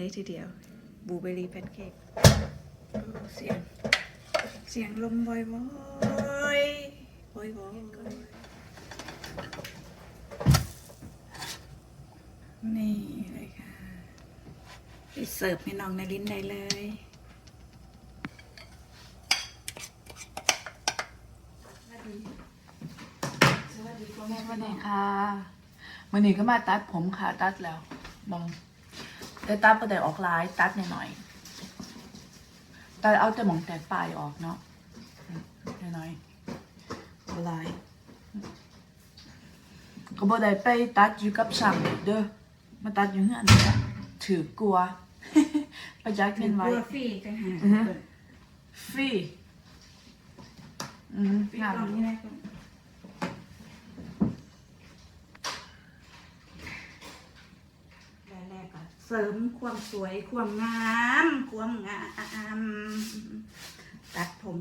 เลยทีเดียวบลูเบอร์รี่แพนเค้กเสียง เสียงลมบ่อยบ่อยบ่อยบ่อยนี่เลยค่ะไปเสิร์ฟให้น้องนารินได้เลยสวัสดีค่ะวันนี้ก็มาตัดผมค่ะตัดแล้วมอง แต่ตัดประเดี๋ยวออกลายตัดหน่อยๆตัดเอาแต่หมองแต่ปลายออกเนาะน้อยๆเอาลายก็บ่ได้ไปตัดอยู่กับช่างเด้อมาตัดอยู่เฮือนนี่ล่ะถือกลัวประหยัดเงินไว้ตัวฟรีกันหาอือฮะฟรีอืมฟรีงามกล่องนี่นะคุณแรกๆก็ เสริมความสวยความงามความงามตัดผม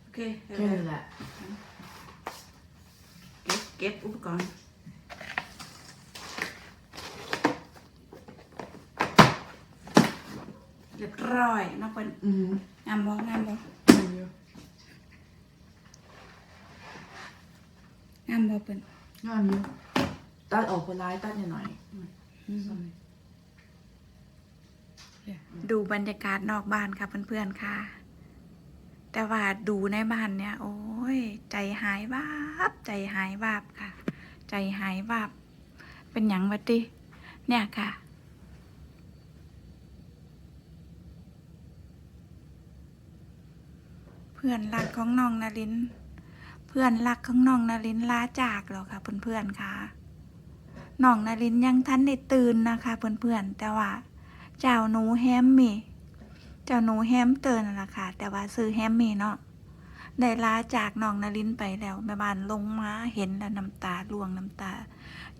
โอเคเดี๋ยวแค่นั้นแหละเก็บเก็บอุปกรณ์เรียบร้อยเนอกเป็นอืมงามบ่งามบ่งามบ่เป็นงามอยู่ตัดออกไปลายตัดหน่อยๆดูบรรยากาศนอกบ้านค่ะเพื่อนๆค่ะ แต่ว่าดูในบ้านเนี่ย โอ้ย ใจหายวาบ ใจหายวาบค่ะ ใจหายวาบ เป็นหยังวะติเนี่ยค่ะเพื่อนรักของน้องนารินเพื่อนรักของน้องนารินลาจากแล้วค่ะเพื่อนๆค่ะน้องนารินยังทันได้ตื่นนะคะเพื่อนๆแต่ว่า เจ้าหนูแฮมมี่เจ้าหนูแฮมเตือร์นั่นแหละค่ะแต่ว่าซื้อแฮมมี่เนาะได้ลาจากน้องนารินไปแล้วแม่บ้านลงมาเห็นแล้วน้ำตาล่วงน้ำตา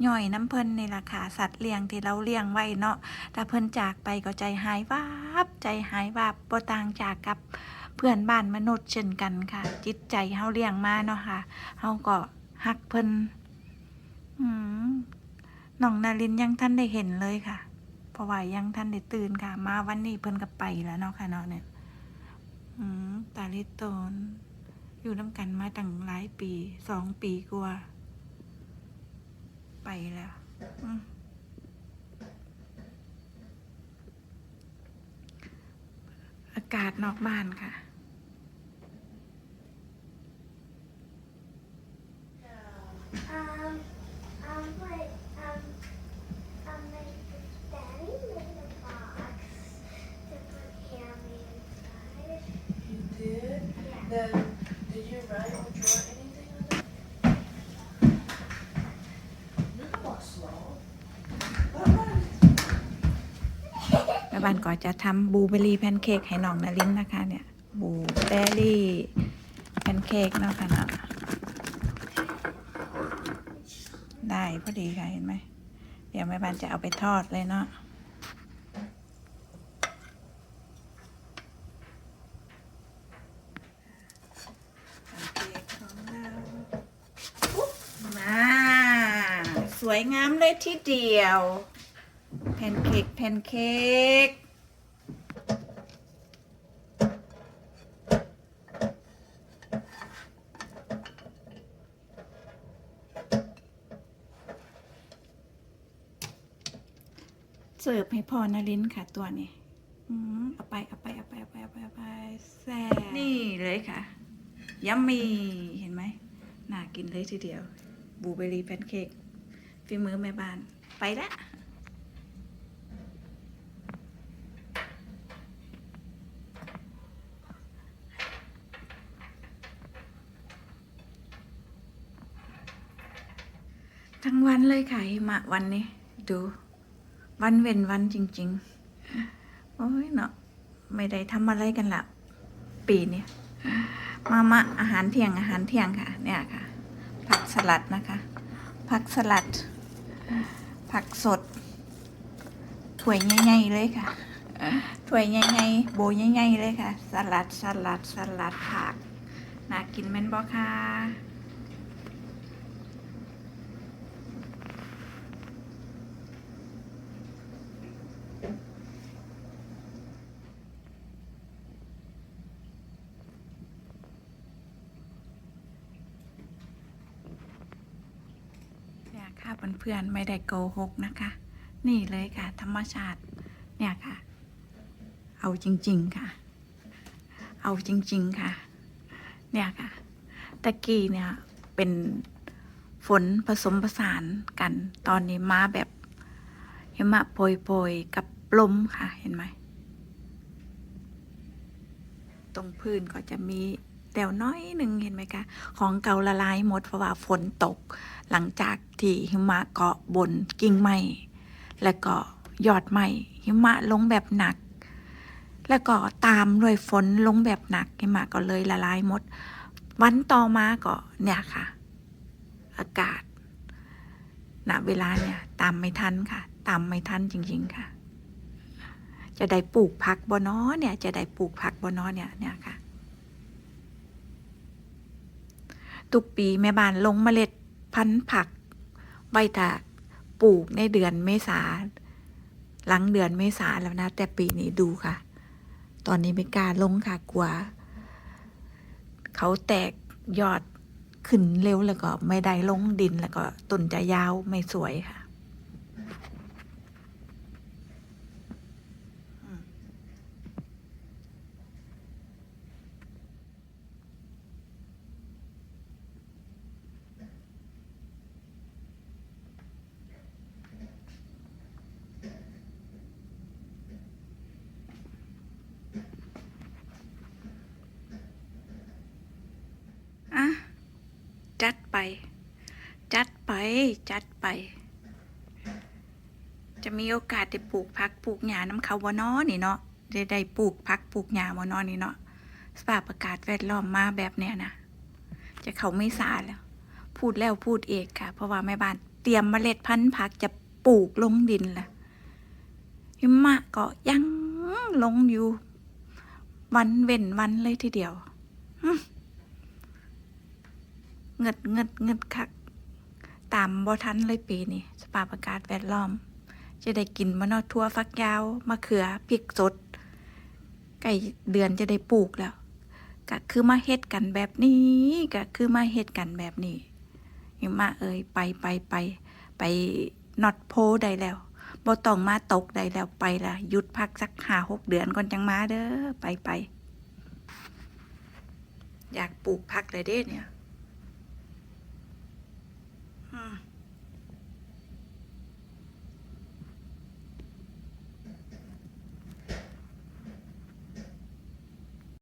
ย่อยน้ำเพิ่นนี่ล่ะค่ะสัตว์เลี้ยงที่เราเลี้ยงไว้เนาะถ้าเพิ่นจากไปก็ใจหายวาบใจหายวาบบ่ต่างจากกับ เพื่อนบ้านมนุษย์เช่นกันค่ะ จิตใจเฮาเลี้ยงมาเนาะค่ะเฮาก็ฮักเพิ่นน้องนารินยังท่านได้เห็นเลยค่ะ เพราะว่ายังท่านได้ตื่นค่ะ มาวันนี้เพิ่นก็ไปแล้วเนาะค่ะเนาะเนี่ยตาลิโตนอยู่น้ำกันมาตั้งหลายปีสองปีกว่าไปแล้วอากาศนอกบ้านค่ะ บ้านก็จะทำบลูเบอร์รี่แพนเค้กให้น้องนารินนะคะเนี่ยบลูเบอร์รี่แพนเค้กเนาะค่ะเนาะได้พอดีค่ะเห็นไหมเดี๋ยวแม่บ้านจะเอาไปทอดเลยเนาะมา สวยงามเลยทีเดียว แพนเค้กแพนเค้กเสิร์ฟให้พอนารินค่ะตัวนี้อืมเอาไปเอาไปเอาไปเอาไปเอาไปเอาไปแซ่บนี่เลยค่ะ ยัมมี่เห็นไหมน่ากินเลยทีเดียวบลูเบอร์รี่แพนเค้กฝีมือแม่บ้านไปละ วันเลยค่ะหิมะวันนี้ ดู วันเว้นวันจริง ๆ โอ้ยเนาะไม่ได้ทำอะไรกันละปีนี้มามาอาหารเที่ยงอาหารเที่ยงค่ะ เนี่ยค่ะ ผักสลัดนะคะ ผักสลัด ผักสดถ้วยใหญ่ๆเลยค่ะถ้วยใหญ่ๆโบใหญ่ๆเลยค่ะ สลัดสลัดสลัดผักน่ากินแม่นบ่ค่ะ เนี่ยค่ะเพื่อนๆไม่ได้โกหกนะคะ นี่เลยค่ะ ธรรมชาติเนี่ยค่ะ เอาจริง ๆค่ะ เอาจริง ๆค่ะ เนี่ยค่ะตะกี้เนี่ยเป็นฝนผสมผสานกัน ตอนนี้มาแบบหิมะโปรยๆกับลมค่ะเห็นไหมตรงพื้นก็จะมี แตวน้อยหนึ่งเห็นไหมคะ ของเก่าละลายหมดเพราะว่าฝนตก หลังจากที่หิมะเกาะบนกิ่งไม้แล้วก็ยอดไม้หิมะลงแบบหนัก แล้วก็ตามด้วยฝนลงแบบหนักหิมะก็เลยละลายหมด วันต่อมาก็เนี่ยค่ะ อากาศณเวลาเนี่ยตามไม่ทันค่ะ ตามไม่ทันจริง ๆ ค่ะ จะได้ปลูกผักบนอเนี่ย จะได้ปลูกผักบนอเนี่ยเนี่ยค่ะ ทุกปีแม่บ้านลงเมล็ดพันธุ์ผักไว้ตาปลูกในเดือนเมษาหลังเดือนเมษาแล้วนะ แต่ปีนี้ดูค่ะ ตอนนี้ไม่กล้าลงค่ะกลัว เขาแตกยอดขึ้นเร็วแล้วก็ไม่ได้ลงดินแล้วก็ต้นจะยาวไม่สวยค่ะ อะ จัดไปจัดไป จัดไป จะมีโอกาสได้ปลูกผักปลูกหญ้าน้ำเขาบ่นอนี่เนาะได้ได้ปลูกผักปลูกหญ้าบ่นอนี่เนาะสภาพอากาศแวดล้อมมาแบบเนี้ยนะจะเขาไม่สาแล้ว พูดแล้วพูดเอกค่ะ เพราะว่าแม่บ้านเตรียมเมล็ดพันธุ์ผักจะปลูกลงดินละหิมะก็ยังลงอยู่ วันเว้นวันเลยทีเดียว เงิดเงิดเงิดคัก ตามบ่ทันเลยปีนี้สภาพอากาศแวดล้อม จะได้กินมะนาวทั่วฟักยาวมะเขือพริกสดใกล้เดือนจะได้ปลูกแล้วก็คือมาเฮ็ดกันแบบนี้ก็คือมาเฮ็ดกันแบบนี้หิมาเอ่ยไปไปไปไปนอดโพได้แล้วบ่ต้องมาตกได้แล้วไปละหยุดพักสักห้าหกเดือนก่อนจังมาเด้อไปไปอยากปลูกพักเลยเด้เนี่ย